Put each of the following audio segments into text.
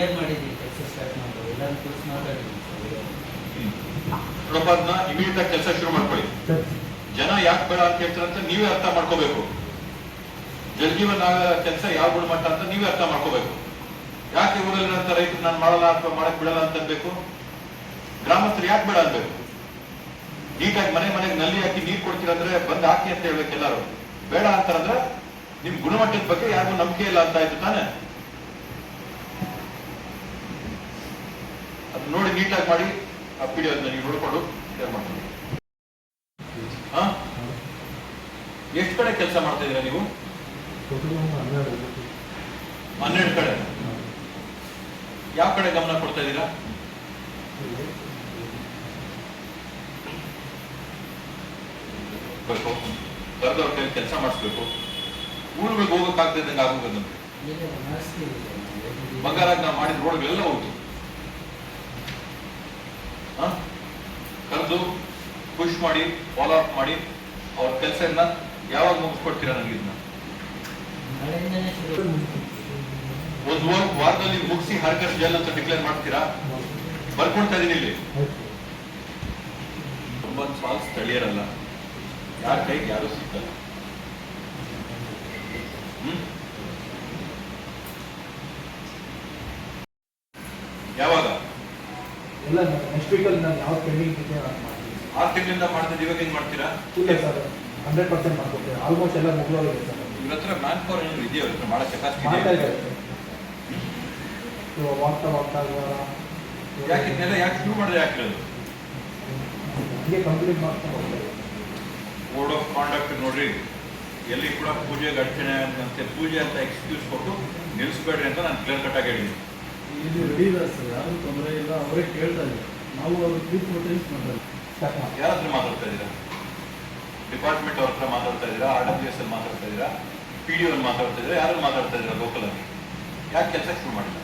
Clear ಮಾಡಿದ್ದೀವಿ ಕೆಲಸ ಎಲ್ಲರೂ ಕೆಲಸ ಶುರು ಮಾಡ್ಕೊಳ್ಳಿ. ಜನ ಯಾಕೆ ಬೇಡ ಅಂತ ಹೇಳ್ತಾರಂತ ನೀವೇ ಅರ್ಥ ಮಾಡ್ಕೋಬೇಕು. ಜಲಜೀವನ ಕೆಲಸ ಯಾವ ಗುಣಮಟ್ಟ ಅಂತ ನೀವೇ ಅರ್ಥ ಮಾಡ್ಕೋಬೇಕು. ಯಾಕೆ ಊರಲ್ಲಿರೋಂಥ ರೈತರು ನಾನು ಮಾಡಲ್ಲ ಅಥವಾ ಮಾಡಕ್ ಬಿಡಲ್ಲ ಅಂತ ಅನ್ಬೇಕು? ಗ್ರಾಮಸ್ಥರು ಯಾಕೆ ಬೇಡ ಅನ್ಬೇಕು? ನೀಟಾಗಿ ಮನೆ ಮನೆಗೆ ನಲ್ಲಿ ಹಾಕಿ ನೀರು ಕೊಡ್ತೀರಂದ್ರೆ ಬಂದ್ ಹಾಕಿ ಅಂತ ಹೇಳ್ಬೇಕು ಎಲ್ಲರೂ. ಬೇಡ ಅಂತಾರಂದ್ರೆ ನಿಮ್ ಗುಣಮಟ್ಟದ ಬಗ್ಗೆ ಯಾರಿಗೂ ನಂಬಿಕೆ ಇಲ್ಲ ಅಂತ ಆಯ್ತು ತಾನೆ? ನೋಡಿ ನೀಟಾಗಿ ಮಾಡಿ, ಆ ಪಿ ಡಿ ನೀವು ನೋಡ್ಕೊಂಡು ಶೇರ್ ಮಾಡ್ತೀನಿ. ಎಷ್ಟು ಕಡೆ ಕೆಲಸ ಮಾಡ್ತಾ ಇದ್ದೀರಾ ನೀವು? ಹನ್ನೆರಡು ಕಡೆ. ಯಾವ ಕಡೆ ಗಮನ ಕೊಡ್ತಾ ಇದ್ದೀರಾ? ಕರೆದವ್ರ ಕೈ ಕೆಲಸ ಮಾಡಿಸ್ಬೇಕು. ಊರುಗಳಿಗೆ ಈಗ ಬಂಗಾರ ಬಂಗಾರಾಗ ನಾವು ಮಾಡಿದ ರೋಡ್ಗಳೆಲ್ಲ ಹೋಯ್ತು ಕರೆದು ಪುಷ್ ಮಾಡಿ ಫಾಲೋ ಅಪ್ ಮಾಡಿ, ಅವ್ರ ಕೆಲಸ ಯಾವಾಗ ಮುಗಿಸ್ಕೊಡ್ತೀರಾ ನನಗೆ ಇದನ್ನ ಒಂದು ವಾರದಲ್ಲಿ ಮುಗಿಸಿ ಹರ್ಕರ್ ಜೈಲ್ ಅಂತ ಡಿಕ್ಲೇರ್ ಮಾಡ್ತೀರಾ? ಬರ್ಕೊಡ್ತಾ ಇದೀನಿ ಇಲ್ಲಿ. ತುಂಬಾ ಸಾಲ ಸ್ಥಳೀಯರಲ್ಲ. ಯಾರ ಕೈಗೆ ಯಾರು ಸಿಕ್ಕಲ್ಲ. ಯಾವಾಗ? ಎಲ್ಲ ನೆಕ್ಸ್ಟ್ ವೀಕಲ್ಲಿ ನಾನು ಯಾವ ಪೆಂಡಿಂಗ್ ಇದೆ ನಾನು ಮಾಡ್ತೀನಿ. ಆರು ತಿಂಗಳಿಂದ ಮಾಡ್ತಿದ್ದೀವಿ ಇವಾಗ ಏನು ಮಾಡ್ತೀರಾ? ಇಲ್ಲ ಸರ್ ಹಂಡ್ರೆಡ್ ಪರ್ಸೆಂಟ್ ಮಾಡ್ಕೊಡ್ತೀನಿ. ಆಲ್ಮೋಸ್ಟ್ ಎಲ್ಲ ಮುಗಿದೋಗಿದೆ ಸರ್. ಇವ್ರ ಹತ್ರ ಮ್ಯಾನ್ ಪವರ್ ಏನಾದ್ರು ಇದೆಯಾ ಇವ್ರ ಹತ್ರ? ಮಾಡೋ ಕೆಪಾಸಿಟಿ ಮಾಡ್ತಾ ಇದೆಯಾ? ಇದ್ದಾರೆ ಸೊ ವಾಗ್ತಾ ವಾಗ್ತಾ ಯಾಕೆ ಇದನ್ನೆಲ್ಲ ಯಾಕೆ ಶುರು ಮಾಡಿದ್ರೆ ಯಾಕೆ ಅದು ಹಂಗೆ ಕಂಪ್ಲೀಟ್ ಮಾಡ್ತಾ ಹೋಗ್ತಾರೆ ಕೋಡ್ ಆಫ್ ಕಾಂಡಕ್ಟ್ ನೋಡ್ರಿ. ಎಲ್ಲಿ ಕೂಡ ಪೂಜೆಗೆ ಅಡಚಣೆ ಅಂತ ಪೂಜೆ ಅಂತ ಎಕ್ಸ್ಕ್ಯೂಸ್ ಕೊಟ್ಟು ನಿಲ್ಲಿಸ್ಬೇಡ್ರಿ ಅಂತ ನಾನು ಕ್ಲಿಯರ್ ಕಟ್ ಆಗಿ ಹೇಳಿದ್ದೀನಿ. ಇದು ರೆಡಿ ಇದೆ ಸರ್ ಯಾರು ತೊಂದರೆ ಇಲ್ಲ ಅವರೇ ಕೇಳ್ತಾ ಇದ್ದಾರೆ. ನಾವು ಅವ್ರ ನೋಟಿಸ್ ಮಾಡ್ತಾರೆ ಸ್ಟಾರ್ಟ್ ಯಾರ ಹತ್ರ ಮಾತಾಡ್ತಾ ಇದ್ದೀರಾ? ಡಿಪಾರ್ಟ್ಮೆಂಟ್ ಅವ್ರ ಹತ್ರ ಮಾತಾಡ್ತಾ ಇದ್ದೀರಾ? ಆರ್ ಡಬ್ಲ್ಯೂ ಎಸ್ ಅಲ್ಲಿ ಮಾತಾಡ್ತಾ ಇದ್ದೀರಾ? ಪಿ ಡಿ ಅವ್ರು ಮಾತಾಡ್ತಾ ಇದ್ದೀರಾ? ಯಾರು ಮಾತಾಡ್ತಾ ಇದ್ದೀರಾ ಲೋಕಲ್ ಆಗಿ? ಯಾಕೆ ಕೆಲಸ ಶುರು ಮಾಡಿಲ್ಲ?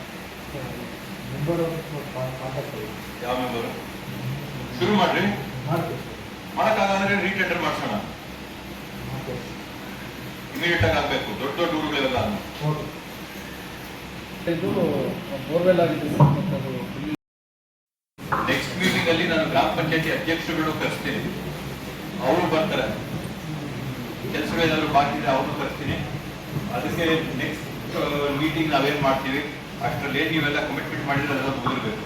ಯಾವ ಮೆಂಬರು ಶುರು ಮಾಡ್ರಿ. ಮಾಡಕ್ಕಾಗಂದ್ರೆ ರೀಟೆಂಡರ್ ಮಾಡ್ಸೋಣ. ಇಮಿಡಿಯೇಟ್ ಆಗಿ ಆಗ್ಬೇಕು. ದೊಡ್ಡ ದೊಡ್ಡ ಊರುಗಳೆಲ್ಲ ಇದು ಬೋರ್ವೆಲ್ ಆಗಿದೆ ಸರ್ ನೆಕ್ಸ್ಟ್ ಮೀಟಿಂಗ್ ಅಲ್ಲಿ ನಾನು ಗ್ರಾಮ ಪಂಚಾಯತಿ ಅಧ್ಯಕ್ಷರುಗಳು ಕರೆಸ್ತೀನಿ. ಅವರು ಬರ್ತಾರೆ. ಕೆಲಸಗಳೇನಾದ್ರು ಬಾಕಿ ಇದೆ ಅವರು ಕರೆಸ್ತೀನಿ. ಅದಕ್ಕೆ ನೆಕ್ಸ್ಟ್ ಮೀಟಿಂಗ್ ನಾವೇನ್ ಮಾಡ್ತೀವಿ? ಅಷ್ಟರಲ್ಲಿ ನೀವೆಲ್ಲ ಕಮಿಟ್ಮೆಂಟ್ ಮಾಡಿದ್ರೆ ಅದೆಲ್ಲ ಮುಗಿರ್ಬೇಕು